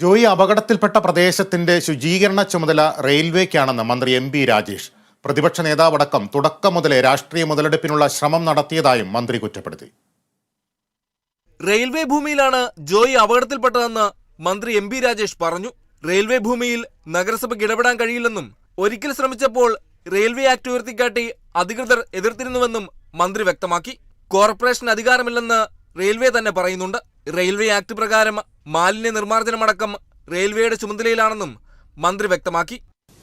ജോയി അപകടത്തിൽപ്പെട്ട പ്രദേശത്തിന്റെ ശുചീകരണ ചുമതല റെയിൽവേക്കാണെന്ന് മന്ത്രി എം പി രാജേഷ്. പ്രതിപക്ഷ നേതാവടക്കം തുടക്കം മുതലേ രാഷ്ട്രീയ മുതലെടുപ്പിനുള്ള ശ്രമം നടത്തിയതായും മന്ത്രി കുറ്റപ്പെടുത്തി. റെയിൽവേ ഭൂമിയിലാണ് ജോയി അപകടത്തിൽപ്പെട്ടതെന്ന് മന്ത്രി എം പി രാജേഷ് പറഞ്ഞു. റെയിൽവേ ഭൂമിയിൽ നഗരസഭയ്ക്ക് ഇടപെടാൻ കഴിയില്ലെന്നും ഒരിക്കൽ ശ്രമിച്ചപ്പോൾ റെയിൽവേ ആക്ട് ഉയർത്തിക്കാട്ടി അധികൃതർ എതിർത്തിരുന്നുവെന്നും മന്ത്രി വ്യക്തമാക്കി. കോർപ്പറേഷൻ അധികാരമില്ലെന്ന് റെയിൽവേ തന്നെ പറയുന്നുണ്ട്. റെയിൽവേ ആക്ട് പ്രകാരം മാലിന്യ നിർമ്മാർജനമടക്കം റെയിൽവേയുടെ ചുമതലയിലാണെന്നും മന്ത്രി വ്യക്തമാക്കി.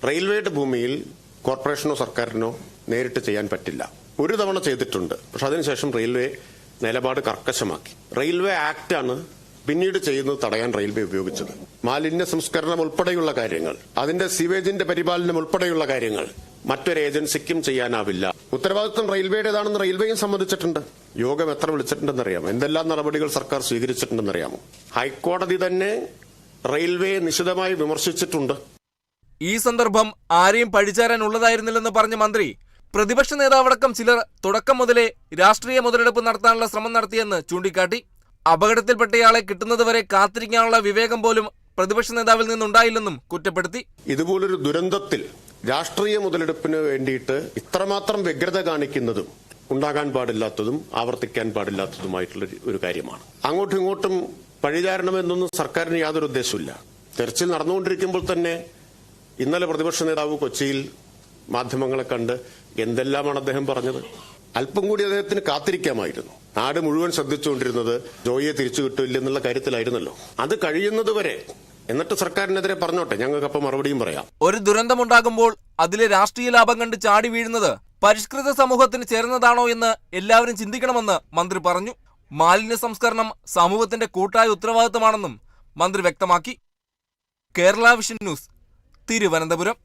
റെയിൽവേയുടെ ഭൂമിയിൽ കോർപ്പറേഷനോ സർക്കാരിനോ നേരിട്ട് ചെയ്യാൻ പറ്റില്ല. ഒരു തവണ ചെയ്തിട്ടുണ്ട്. പക്ഷെ അതിനുശേഷം റെയിൽവേ നിലപാട് കർക്കശമാക്കി. റെയിൽവേ ആക്ട് ആണ് പിന്നീട് ചെയ്യുന്നത് തടയാൻ റെയിൽവേ ഉപയോഗിച്ചത്. മാലിന്യ സംസ്കരണം ഉൾപ്പെടെയുള്ള കാര്യങ്ങൾ അതിന്റെ സീവേജിന്റെ പരിപാലനം ഉൾപ്പെടെയുള്ള കാര്യങ്ങൾ മറ്റൊരു ഏജൻസിക്കും ചെയ്യാനാവില്ല. ഉത്തരവാദിത്വം റെയിൽവേയുടേതാണെന്ന് റെയിൽവേയും സമ്മതിച്ചിട്ടുണ്ട്. യോഗം എത്ര വിളിച്ചിട്ടുണ്ടെന്നറിയാമോ? എന്തെല്ലാം നടപടികൾ സർക്കാർ സ്വീകരിച്ചിട്ടുണ്ടെന്നറിയാമോ? ഹൈക്കോടതി തന്നെ റെയിൽവേ നിശിതമായി വിമർശിച്ചിട്ടുണ്ട്. ഈ സന്ദർഭം ആരെയും പഴിചാരാൻ ഉള്ളതായിരുന്നില്ലെന്ന് പറഞ്ഞ മന്ത്രി പ്രതിപക്ഷ നേതാവടക്കം ചിലർ തുടക്കം മുതലേ രാഷ്ട്രീയ മുതലെടുപ്പ് നടത്താനുള്ള ശ്രമം നടത്തിയെന്ന് ചൂണ്ടിക്കാട്ടി അപകടത്തിൽപ്പെട്ടയാളെ കിട്ടുന്നതുവരെ കാത്തിരിക്കാനുള്ള വിവേകം പോലും പ്രതിപക്ഷ നേതാവിൽ നിന്നുണ്ടായില്ലെന്നും കുറ്റപ്പെടുത്തി. ഇതുപോലൊരു ദുരന്തത്തിൽ രാഷ്ട്രീയ മുതലെടുപ്പിന് വേണ്ടിയിട്ട് ഇത്രമാത്രം വ്യഗ്രത കാണിക്കുന്നതും ഉണ്ടാകാൻ പാടില്ലാത്തതും ആവർത്തിക്കാൻ പാടില്ലാത്തതുമായിട്ടുള്ള ഒരു- കാര്യമാണ്. അങ്ങോട്ടും ഇങ്ങോട്ടും പഴിചാരണമെന്നൊന്നും സർക്കാരിന് യാതൊരു ഉദ്ദേശമില്ല തെരച്ചിൽ നടന്നുകൊണ്ടിരിക്കുമ്പോൾ തന്നെ ഇന്നലെ പ്രതിപക്ഷ നേതാവ് കൊച്ചിയിൽ മാധ്യമങ്ങളെ കണ്ട് എന്തെല്ലാമാണ് അദ്ദേഹം പറഞ്ഞത്? അല്പം കൂടി അദ്ദേഹത്തിന് കാത്തിരിക്കാമായിരുന്നു. നാട് മുഴുവൻ ശ്രദ്ധിച്ചുകൊണ്ടിരുന്നത് ജോയിയെ തിരിച്ചു കിട്ടില്ല എന്നുള്ള കാര്യത്തിലായിരുന്നല്ലോ. അത് കഴിയുന്നതുവരെ എന്നിട്ട് സർക്കാരിനെതിരെ പറഞ്ഞോട്ടെ ഞങ്ങൾക്ക് ഞങ്ങൾക്കപ്പം മറുപടിയും പറയാം. ഒരു ദുരന്തമുണ്ടാകുമ്പോൾ അതിലെ രാഷ്ട്രീയ ലാഭം കണ്ട് ചാടി വീഴുന്നത് പരിഷ്കൃത സമൂഹത്തിന് ചേർന്നതാണോ എന്ന് എല്ലാവരും ചിന്തിക്കണമെന്ന് മന്ത്രി പറഞ്ഞു. മാലിന്യ സംസ്കരണം സമൂഹത്തിന്റെ കൂട്ടായ ഉത്തരവാദിത്തമാണെന്നും മന്ത്രി വ്യക്തമാക്കി. Kerala vision news Thiruvananthapuram.